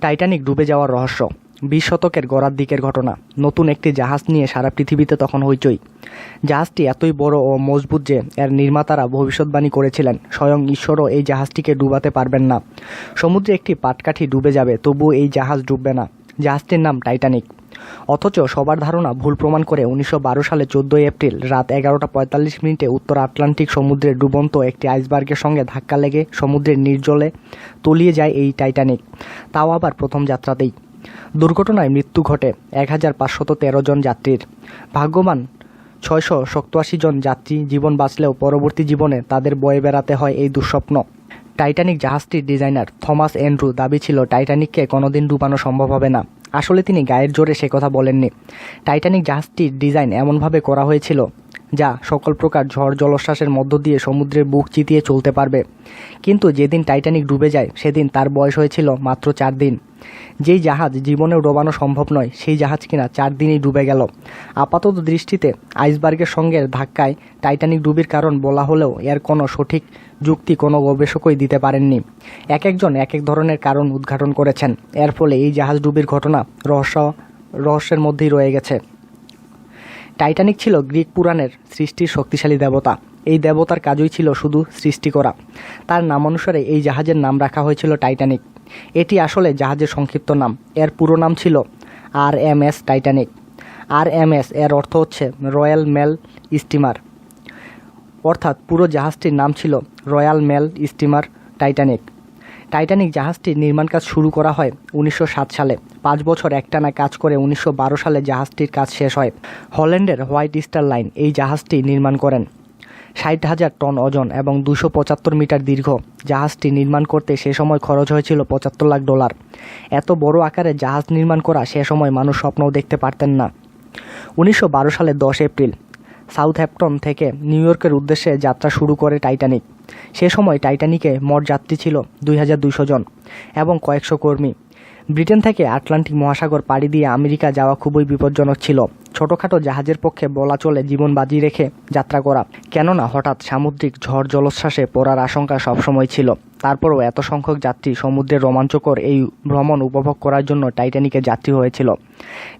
Titanic ডুবে যাওয়ার রহস্য, বিশ শতকের গড়ার দিকের ঘটনা, নতুন একটি জাহাজ নিয়ে সারা পৃথিবীতে তখন হইচই। জাহাজটি এতই বড় ও মজবুত যে এর নির্মাতারা ভবিষ্যৎবাণী করেছিলেন, স্বয়ং ঈশ্বরও এই জাহাজটিকে ডুবাতে পারবেন না। সমুদ্রে একটি পাটকাঠি ডুবে যাবে, তবুও এই জাহাজ ডুববে না। জাহাজটির নাম টাইটানিক। অথচ সবার ধারণা ভুল প্রমাণ করে উনিশশো বারো সালে চোদ্দোই এপ্রিল রাত এগারোটা পঁয়তাল্লিশ মিনিটে উত্তর আটলান্টিক সমুদ্রের ডুবন্ত একটি আইসবার্গের সঙ্গে ধাক্কা লেগে সমুদ্রের নির্জলে তলিয়ে যায় এই টাইটানিক। তাও আবার প্রথম যাত্রাতেই। দুর্ঘটনায় মৃত্যু ঘটে এক হাজার তেরো জন যাত্রীর। ভাগ্যবান ছয়শো সপ্তাশি জন যাত্রী জীবন বাঁচলেও পরবর্তী জীবনে তাদের বয়ে বেড়াতে হয় এই দুঃস্বপ্ন। টাইটানিক জাহাজটির ডিজাইনার থমাস অ্যান্ড্রু দাবি ছিল, টাইটানিককে কোনোদিন ডুবানো সম্ভব হবে না। আসলে তিনি গায়ের জোরে সে কথা বলেননি। টাইটানিক জাহাজটির ডিজাইন এমনভাবে করা হয়েছিল, যা সকল প্রকার ঝড় জলোচ্ছ্বাসের মধ্য দিয়ে সমুদ্রের বুক চিতিয়ে চলতে পারবে। কিন্তু যেদিন টাইটানিক ডুবে যায়, সেদিন তার বয়স হয়েছিল মাত্র চার দিন। যেই জাহাজ জীবনেও ডোবানো সম্ভব নয়, সেই জাহাজ কিনা চার দিনই ডুবে গেল। আপাতত দৃষ্টিতে আইসবার্গের সঙ্গে ধাক্কায় টাইটানিক ডুবির কারণ বলা হলেও এর কোনো সঠিক যুক্তি কোনো গবেষকই দিতে পারেননি। এক একজন এক এক ধরনের কারণ উদ্ঘাটন করেছেন। এর ফলে এই জাহাজ ডুবির ঘটনা রহস্য, রহস্যের মধ্যেই রয়ে গেছে। টাইটানিক ছিল গ্রিক পুরাণের সৃষ্টির শক্তিশালী দেবতা। এই দেবতার কাজই ছিল শুধু সৃষ্টি করা। তার নাম অনুসারে এই জাহাজের নাম রাখা হয়েছিল টাইটানিক এটি আসলে জাহাজের সংক্ষিপ্ত নাম। এর পুরো নাম ছিল R M S Titanic R M S এর অর্থ হচ্ছে রয়্যাল মেল স্টিমার অর্থাৎ পুরো জাহাজটির নাম ছিল royal mail steamer Titanic Titanic জাহাজটির নির্মাণ কাজ শুরু করা হয় উনিশশো সাত সালে। পাঁচ বছর একটানা কাজ করে উনিশশো বারো সালে জাহাজটির কাজ শেষ হয়। হল্যান্ডের হোয়াইট স্টার লাইন এই জাহাজটি নির্মাণ করেন। ষাট হাজার টন ওজন এবং দুশো পঁচাত্তর মিটার দীর্ঘ। জাহাজটি নির্মাণ করতে সে সময় খরচ হয়েছিল পঁচাত্তর লাখ ডলার। এত বড় আকারে জাহাজ নির্মাণ করা সে সময় মানুষ স্বপ্নও দেখতে পারতেন না। উনিশশো সালের দশ এপ্রিল সাউথ সাউথহ্যাম্পটন থেকে নিউ ইয়র্কের উদ্দেশ্যে যাত্রা শুরু করে টাইটানিক। সে সময় টাইটানিকে মোট যাত্রী ছিল দুই হাজার দুইশো জন এবং কয়েকশো কর্মী। ব্রিটেন থেকে আটলান্টিক মহাসাগর পাড়ি দিয়ে আমেরিকা যাওয়া খুবই বিপজ্জনক ছিল। ছোটোখাটো জাহাজের পক্ষে বলা চলে জীবন বাজি রেখে যাত্রা করা। কেননা হঠাৎ সামুদ্রিক ঝড় জলোচ্ছ্বাসে পড়ার আশঙ্কা সবসময় ছিল। তারপরও এত সংখ্যক যাত্রী সমুদ্রের রোমাঞ্চকর এই ভ্রমণ উপভোগ করার জন্য টাইটানিকে যাত্রী হয়েছিল।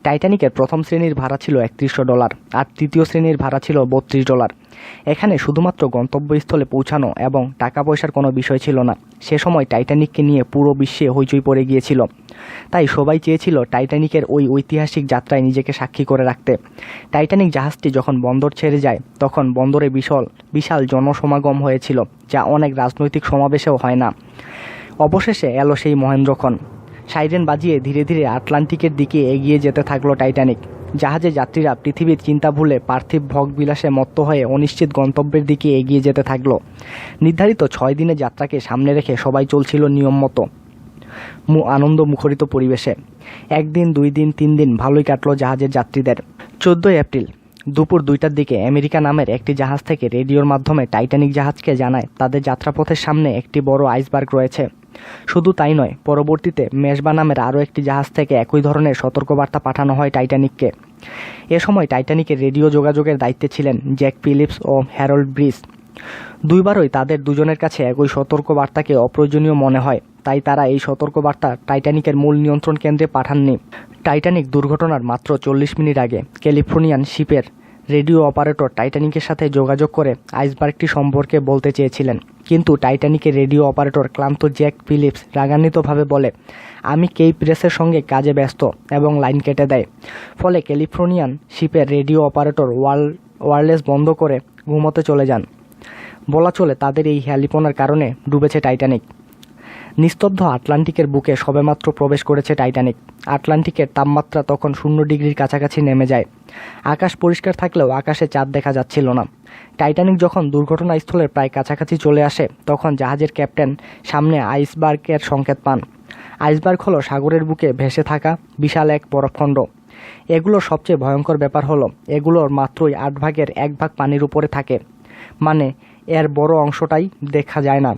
টাইটানিকের প্রথম শ্রেণির ভাড়া ছিল একত্রিশশো ডলার, আর তৃতীয় শ্রেণির ভাড়া ছিল বত্রিশ ডলার। এখানে শুধুমাত্র গন্তব্যস্থলে পৌঁছানো এবং টাকা পয়সার কোনো বিষয় ছিল না। সে সময় টাইটানিককে নিয়ে পুরো বিশ্বে হইচই পড়ে গিয়েছিল। তাই সবাই চেয়েছিল টাইটানিকের ওই ঐতিহাসিক যাত্রায় নিজেকে সাক্ষী করে রাখতে। টাইটানিক জাহাজটি যখন বন্দর ছেড়ে যায়, তখন বন্দরে বিশাল বিশাল জনসমাগম হয়েছিল, যা অনেক রাজনৈতিক সমাবেশেও হয় না। অবশেষে এলো সেই মহেন্দ্রক্ষণ। সাইরেন বাজিয়ে ধীরে ধীরে আটলান্টিকের দিকে এগিয়ে যেতে থাকল টাইটানিক। জাহাজে যাত্রীরা পৃথিবীর চিন্তা ভুলে পার্থিব ভোগ বিলাসে মত্ত হয়ে অনিশ্চিত গন্তব্যের দিকে এগিয়ে যেতে থাকল। নির্ধারিত ছয় দিনের যাত্রাকে সামনে রেখে সবাই চলছিল নিয়ম মতো। আনন্দ মুখরিত পরিবেশে। একদিন, দুই দিন, তিন দিন ভালোই কাটলো জাহাজের যাত্রীদের। চোদ্দোই এপ্রিল, দুপুর দুইটার দিকে আমেরিকা নামের একটি জাহাজ থেকে রেডিওর মাধ্যমে টাইটানিক জাহাজকে জানায় তাদের যাত্রাপথের সামনে একটি বড় আইসবার্গ রয়েছে। শুধু তাই নয়, পরবর্তীতে মেজবা নামের আরও একটি জাহাজ থেকে একই ধরনের সতর্কবার্তা পাঠানো হয় টাইটানিককে। এ সময় টাইটানিকের রেডিও যোগাযোগের দায়িত্বে ছিলেন জ্যাক ফিলিপস ও হ্যারল্ড ব্রিজ দুইবারই তাদের দুজনের কাছে একই সতর্কবার্তাকে অপ্রয়োজনীয় মনে হয়, তাই তারা এই সতর্কবার্তা টাইটানিকের মূল নিয়ন্ত্রণ কেন্দ্রে পাঠাননি। টাইটানিক দুর্ঘটনার মাত্র চল্লিশ মিনিট আগে ক্যালিফোর্নিয়ান শিপের রেডিও অপারেটর টাইটানিকের সাথে যোগাযোগ করে আইসবার্গটি সম্পর্কে বলতে চেয়েছিলেন। কিন্তু টাইটানিকের রেডিও অপারেটর ক্লান্ত জ্যাক ফিলিপস রাগান্বিতভাবে বলে, আমি কেই প্রেসের সঙ্গে কাজে ব্যস্ত এবং লাইন কেটে দেয়। ফলে ক্যালিফোর্নিয়ান শিপের রেডিও অপারেটর ওয়াল, ওয়ারলেস বন্ধ করে ঘুমোতে চলে যান। বলা চলে তাদের এই হ্যালিপনার কারণে ডুবেছে টাইটানিক। নিস্তব্ধ আটলান্টিকের বুকে সবেমাত্র প্রবেশ করেছে টাইটানিক। আটলান্টিকের তাপমাত্রা তখন শূন্য ডিগ্রির কাছাকাছি নেমে যায়। আকাশ পরিষ্কার থাকলেও আকাশে চাঁদ দেখা যাচ্ছিল না। টাইটানিক যখন দুর্ঘটনাস্থলের প্রায় কাছাকাছি চলে আসে, তখন জাহাজের ক্যাপ্টেন সামনে আইসবার্গের সংকেত পান। আইসবার্গ হলো সাগরের বুকে ভেসে থাকা বিশাল এক বরফখণ্ড। এগুলোর সবচেয়ে ভয়ঙ্কর ব্যাপার হলো, এগুলোর মাত্রই আট ভাগের এক ভাগ পানির উপরে থাকে। মানে এর বড় অংশটাই দেখা যায় না।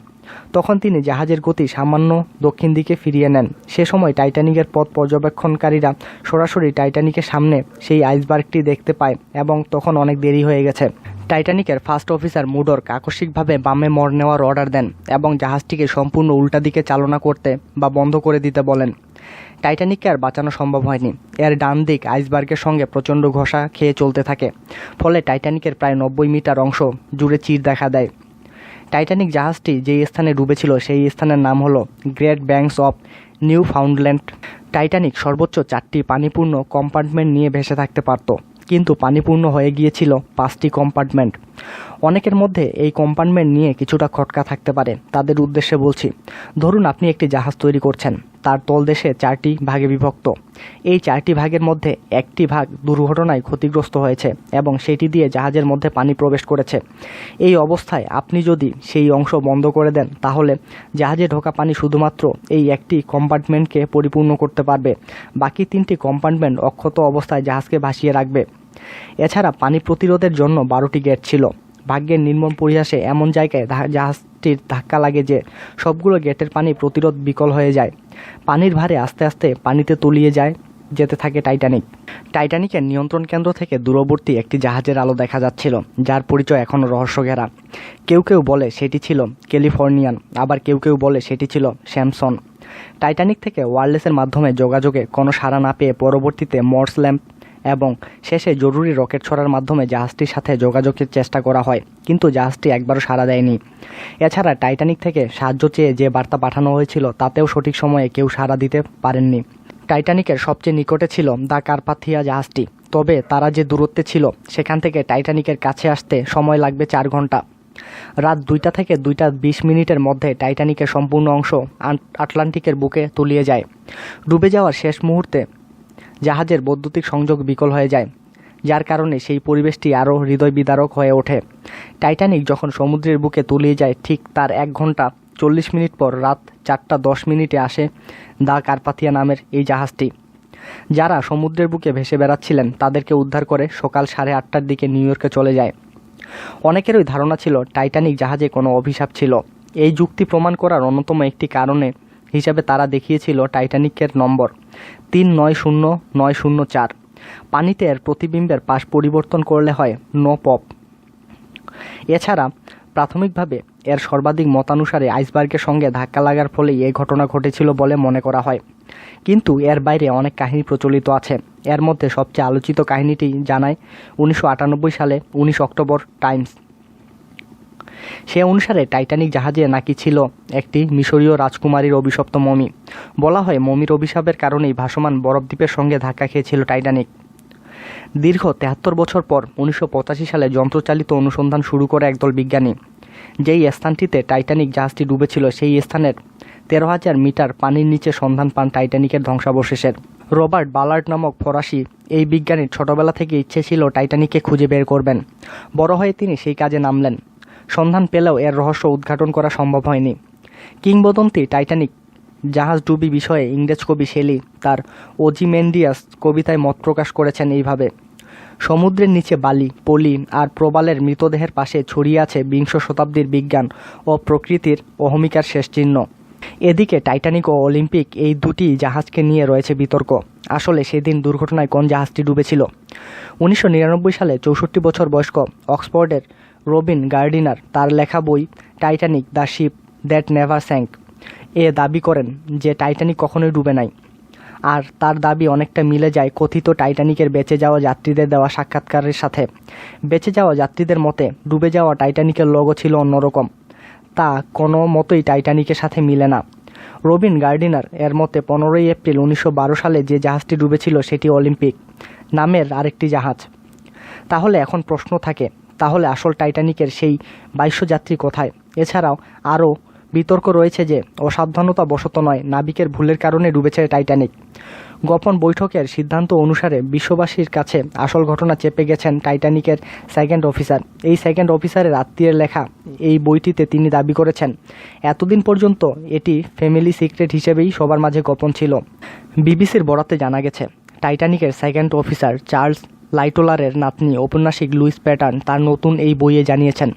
তখন তিনি জাহাজের গতি সামান্য দক্ষিণ দিকে ফিরিয়ে নেন। সে সময় টাইটানিকের পথ পর্যবেক্ষণকারীরা সরাসরি টাইটানিকের সামনে সেই আইসবার্গটি দেখতে পায় এবং তখন অনেক দেরি হয়ে গেছে। টাইটানিকের ফার্স্ট অফিসার মুডর্ক আকস্মিকভাবে বামে মর নেওয়ার অর্ডার দেন এবং জাহাজটিকে সম্পূর্ণ উল্টা দিকে চালনা করতে বা বন্ধ করে দিতে বলেন। টাইটানিককে আর বাঁচানো সম্ভব হয়নি। এর ডান দিক আইসবার্গের সঙ্গে প্রচণ্ড ঘষা খেয়ে চলতে থাকে। ফলে টাইটানিকের প্রায় নব্বই মিটার অংশ জুড়ে চির দেখা দেয়। টাইটানিক জাহাজটি যেই স্থানে ডুবেছিল, সেই স্থানের নাম হলো great banks of Newfoundland Titanic সর্বোচ্চ চারটি পানিপূর্ণ কম্পার্টমেন্ট নিয়ে ভেসে থাকতে পারত, কিন্তু পানিপূর্ণ হয়ে গিয়েছিল পাঁচটি কম্পার্টমেন্ট। অনেকের মধ্যে এই কম্পার্টমেন্ট নিয়ে কিছুটা খটকা থাকতে পারে, তাদের উদ্দেশ্যে বলছি, ধরুন আপনি একটি জাহাজ তৈরি করছেন, তার তলদেশে চারটি ভাগে বিভক্ত। এই চারটি ভাগের মধ্যে একটি ভাগ দুর্ঘটনায় ক্ষতিগ্রস্ত হয়েছে এবং সেটি দিয়ে জাহাজের মধ্যে পানি প্রবেশ করেছে। এই অবস্থায় আপনি যদি সেই অংশ বন্ধ করে দেন, তাহলে জাহাজে ঢোকা পানি শুধুমাত্র এই একটি কম্পার্টমেন্টকে পরিপূর্ণ করতে পারবে। বাকি তিনটি কম্পার্টমেন্ট অক্ষত অবস্থায় জাহাজকে ভাসিয়ে রাখবে। এছাড়া পানি প্রতিরোধের জন্য বারোটি গেট ছিল। ভাগ্যের নির্মম পরিহাসে এমন জায়গায় জাহাজটির ধাক্কা লাগে যে সবগুলো গেটের পানি প্রতিরোধ বিকল হয়ে যায়। পানির ভারে আস্তে আস্তে পানিতে তলিয়ে যায়, যেতে থাকে টাইটানিক। টাইটানিকের নিয়ন্ত্রণ কেন্দ্র থেকে দূরবর্তী একটি জাহাজের আলো দেখা যাচ্ছিল, যার পরিচয় এখনও রহস্য ঘেরা কেউ কেউ বলে সেটি ছিল ক্যালিফোর্নিয়ান, আবার কেউ কেউ বলে সেটি ছিল স্যামসন। টাইটানিক থেকে ওয়ারলেসের মাধ্যমে যোগাযোগে কোনো সাড়া না পেয়ে পরবর্তীতে মর্স ল্যাম্প এবং শেষে জরুরি রকেট ছড়ার মাধ্যমে জাহাজটির সাথে যোগাযোগের চেষ্টা করা হয়, কিন্তু জাহাজটি একবারও সাড়া দেয়নি। এছাড়া টাইটানিক থেকে সাহায্য চেয়ে যে বার্তা পাঠানো হয়েছিল, তাতেও সঠিক সময়ে কেউ সাড়া দিতে পারেননি। টাইটানিকের সবচেয়ে নিকটে ছিল দ্য কার্পাথিয়া জাহাজটি, তবে তারা যে দূরত্বে ছিল, সেখান থেকে টাইটানিকের কাছে আসতে সময় লাগবে চার ঘণ্টা। রাত দুইটা থেকে দুইটা বিশ মিনিটের মধ্যে টাইটানিকের সম্পূর্ণ অংশ আট- আটলান্টিকের বুকে তলিয়ে যায়। ডুবে যাওয়ার শেষ মুহূর্তে জাহাজের বৈদ্যুতিক সংযোগ বিকল হয়ে যায়, যার কারণে সেই পরিবেশটি আরও হৃদয় বিদারক হয়ে ওঠে। টাইটানিক যখন সমুদ্রের বুকে তলিয়ে যায়, ঠিক তার এক ঘণ্টা চল্লিশ মিনিট পর রাত চারটা দশ মিনিটে আসে দা কার্পাথিয়া নামের এই জাহাজটি। যারা সমুদ্রের বুকে ভেসে বেড়াচ্ছিলেন, তাদেরকে উদ্ধার করে সকাল সাড়ে আটটার দিকে নিউ ইয়র্কে চলে যায়। অনেকেরই ধারণা ছিল, টাইটানিক জাহাজে কোনো অভিশাপ ছিল। এই যুক্তি প্রমাণ করার অন্যতম একটি কারণে হিসাবে তারা দেখিয়েছিল টাইটানিকের নম্বর তিন নয় শূন্য নয় শূন্য চার। পানিতে এর প্রতিবিম্বের পাশ পরিবর্তন করলে হয় নো পপ এছাড়া প্রাথমিকভাবে এর সর্বাধিক মতানুসারে আইসবার্গের সঙ্গে ধাক্কা লাগার ফলে এই ঘটনা ঘটেছিল বলে মনে করা হয়। কিন্তু এর বাইরে অনেক কাহিনী প্রচলিত আছে। এর মধ্যে সবচেয়ে আলোচিত কাহিনীটি জানায় উনিশশো আটানব্বই সালে উনিশ অক্টোবর টাইমস। সে অনুসারে টাইটানিক জাহাজে নাকি ছিল একটি মিশরীয় রাজকুমারীর অভিশপ্ত মমি। বলা হয় মমির অভিশাপের কারণেই ভাসমান বরফদ্বীপের সঙ্গে ধাক্কা খেয়েছিল টাইটানিক। দীর্ঘ তেহাত্তর বছর পর উনিশশো পঁচাশি সালে যন্ত্রচালিত অনুসন্ধান শুরু করে একদল বিজ্ঞানী। যেই স্থানটিতে টাইটানিক জাহাজটি ডুবেছিল, সেই স্থানের তেরো হাজার মিটার পানির নিচে সন্ধান পান টাইটানিকের ধ্বংসাবশেষের। রবার্ট বালার্ড নামক ফরাসি এই বিজ্ঞানীর ছোটবেলা থেকে ইচ্ছে ছিল টাইটানিককে খুঁজে বের করবেন। বড় হয়ে তিনি সেই কাজে নামলেন। সন্ধান পেলেও এর রহস্য উদ্ঘাটন করা সম্ভব হয়নি। কিংবদন্তি টাইটানিক জাহাজ ডুবি বিষয়ে ইংরেজ কবি শেলি তার ওজিমেন্ডিয়াস কবিতায় মত প্রকাশ করেছেন এইভাবে, সমুদ্রের নিচে বালি, পলি আর প্রবালের মৃতদেহের পাশে ছড়িয়ে আছে বিংশ শতাব্দীর বিজ্ঞান ও প্রকৃতির অহমিকার শেষ চিহ্ন। এদিকে টাইটানিক ও অলিম্পিক এই দুটি জাহাজকে নিয়ে রয়েছে বিতর্ক। আসলে সেদিন দুর্ঘটনায় কোন জাহাজটি ডুবেছিল? উনিশশো নিরানব্বই সালে চৌষট্টি বছর বয়স্ক অক্সফোর্ডের রবিন গার্ডিনার তার লেখা বই Titanic the ship that never sank. এ দাবি করেন যে টাইটানিক কখনোই ডুবে নাই। আর তার দাবি অনেকটা মিলে যায় কথিত টাইটানিকের বেঁচে যাওয়া যাত্রীদের দেওয়া সাক্ষাৎকারের সাথে। বেঁচে যাওয়া যাত্রীদের মতে, ডুবে যাওয়া টাইটানিকের লোগো ছিল অন্যরকম। তা কোনো মতোই টাইটানিকের সাথে মিলে না। রবিন গার্ডিনার এর মতে, পনেরোই এপ্রিল উনিশশো বারো সালে যে জাহাজটি ডুবেছিল সেটি অলিম্পিক নামের আরেকটি জাহাজ। তাহলে এখন প্রশ্ন থাকে তাহলে আসল টাইটানিকের সেই বাইশ যাত্রী কোথায়? এছাড়াও আরও বিতর্ক রয়েছে যে অসাবধানতা বশত নয়, নাবিকের ভুলের কারণে ডুবেছে টাইটানিক। গোপন বৈঠকের সিদ্ধান্ত অনুসারে বিশ্ববাসীর কাছে আসল ঘটনা চেপে গেছেন টাইটানিকের সেকেন্ড অফিসার। এই সেকেন্ড অফিসারের আত্মীয়ের লেখা এই বইটিতে তিনি দাবি করেছেন, এতদিন পর্যন্ত এটি ফ্যামিলি সিক্রেট হিসেবেই সবার মাঝে গোপন ছিল। বিবিসির বরাতে জানা গেছে, টাইটানিকের সেকেন্ড অফিসার চার্লস লাইটোলারের নাতনি ঔপন্যাসিক লুইস প্যাটার্ন তার নতুন এই বইয়ে জানিয়েছেন।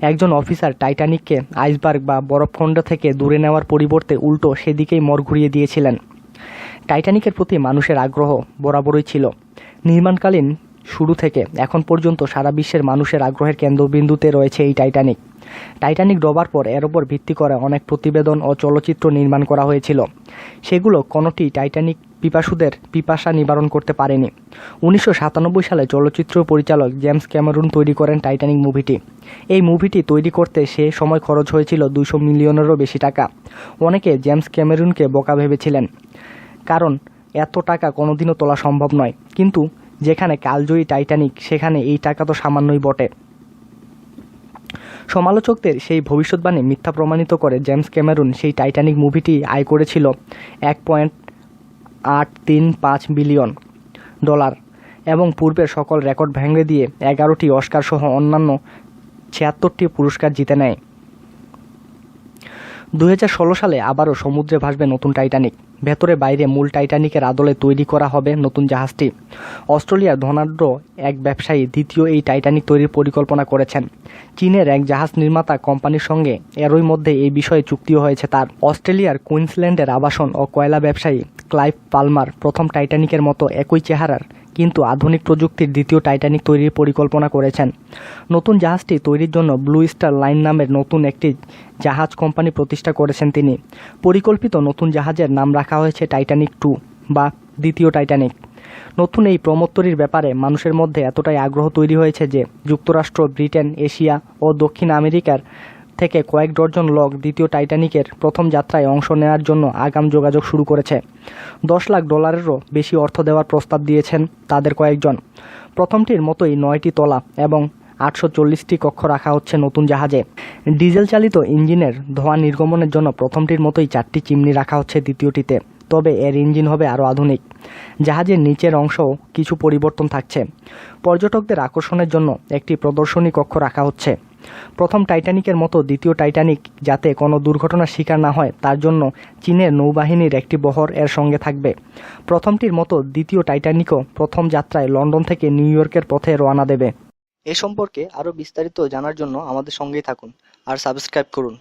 একজন অফিসার টাইটানিককে আইসবার্গ বা বরফখণ্ড থেকে দূরে নেওয়ার পরিবর্তে উল্টো সেদিকেই মর ঘুরিয়ে দিয়েছিলেন। টাইটানিকের প্রতি মানুষের আগ্রহ বরাবরই ছিল। নির্মাণকালীন শুরু থেকে এখন পর্যন্ত সারা বিশ্বের মানুষের আগ্রহের কেন্দ্রবিন্দুতে রয়েছে এই টাইটানিক। টাইটানিক ডোবার পর এর ওপর ভিত্তি করে অনেক প্রতিবেদন ও চলচ্চিত্র নির্মাণ করা হয়েছিল। সেগুলো কোনোটি টাইটানিক পিপাসুদের পিপাসা নিবারণ করতে পারেনি। উনিশশো সাতানব্বই সালে চলচ্চিত্র পরিচালক জেমস ক্যামেরুন তৈরি করেন টাইটানিক মুভিটি। এই মুভিটি তৈরি করতে সে সময় খরচ হয়েছিল দুশো মিলিয়নেরও বেশি টাকা। অনেকে জেমস ক্যামেরুনকে বোকা ভেবেছিলেন। কারণ, এত টাকা কোনোদিনও তোলা সম্ভব নয়। কিন্তু, যেখানে কালজয়ী টাইটানিক সেখানে এই টাকা তো সামান্যই বটে। সমালোচকদের সেই ভবিষ্যৎবাণী মিথ্যা প্রমাণিত করে জেমস ক্যামেরুন সেই টাইটানিক মুভিটি আয় করেছিল এক পয়েন্ট আট তিন পাঁচ বিলিয়ন ডলার এবং পূর্বের সকল রেকর্ড ভেঙে দিয়ে এগারোটি অস্কার সহ অন্যান্য ছিয়াত্তরটি পুরস্কার জিতে নেয়। দু হাজার ষোলো সালে আবারও সমুদ্রে ভাসবে নতুন টাইটানিক। ভেতরে বাইরে মূল টাইটানিকের আদলে তৈরি করা হবে নতুন জাহাজটি। অস্ট্রেলিয়ার ধনাঢ্য এক ব্যবসায়ী দ্বিতীয় এই টাইটানিক তৈরির পরিকল্পনা করেছেন। চীনের এক জাহাজ নির্মাতা কোম্পানির সঙ্গে এরই মধ্যে এই বিষয়ে চুক্তিও হয়েছে তার। অস্ট্রেলিয়ার কুইন্সল্যান্ডের আবাসন ও কয়লা ব্যবসায়ী ক্লাইভ পালমার প্রথম টাইটানিকের মতো একই চেহারার কিন্তু আধুনিক প্রযুক্তির দ্বিতীয় টাইটানিক তৈরির পরিকল্পনা করেছেন। নতুন জাহাজটি তৈরির জন্য ব্লু স্টার লাইন নামের নতুন একটি জাহাজ কোম্পানি প্রতিষ্ঠা করেছেন তিনি। পরিকল্পিত নতুন জাহাজের নাম রাখা হয়েছে টাইটানিক টু বা দ্বিতীয় টাইটানিক। নতুন এই প্রমোত্তরির ব্যাপারে মানুষের মধ্যে এতটাই আগ্রহ তৈরি হয়েছে যে যুক্তরাষ্ট্র, ব্রিটেন, এশিয়া ও দক্ষিণ আমেরিকার থেকে কয়েক ডজন লোক দ্বিতীয় টাইটানিকের প্রথম যাত্রায় অংশ নেওয়ার জন্য আগাম যোগাযোগ শুরু করেছে। দশ লাখ ডলারেরও বেশি অর্থ দেওয়ার প্রস্তাব দিয়েছেন তাদের কয়েকজন। প্রথমটির মতোই নয়টি তলা এবং আটশো চল্লিশটি কক্ষ রাখা হচ্ছে নতুন জাহাজে। ডিজেল চালিত ইঞ্জিনের ধোঁয়া নির্গমনের জন্য প্রথমটির মতোই চারটি চিমনি রাখা হচ্ছে দ্বিতীয়টিতে। তবে এর ইঞ্জিন হবে আরও আধুনিক। জাহাজের নিচের অংশও কিছু পরিবর্তন থাকছে। পর্যটকদের আকর্ষণের জন্য একটি প্রদর্শনী কক্ষ রাখা হচ্ছে। প্রথম টাইটানিকের মতো দ্বিতীয় টাইটানিক যাতে কোনো দুর্ঘটনার শিকার না হয়, তার জন্য চীনের নৌবাহিনীর একটি বহর এর সঙ্গে থাকবে। প্রথমটির মতো দ্বিতীয় টাইটানিকও প্রথম যাত্রায় লন্ডন থেকে নিউ ইয়র্কের পথে রওনা দেবে। এ সম্পর্কে আরও বিস্তারিত জানার জন্য আমাদের সঙ্গেই থাকুন আর সাবস্ক্রাইব করুন।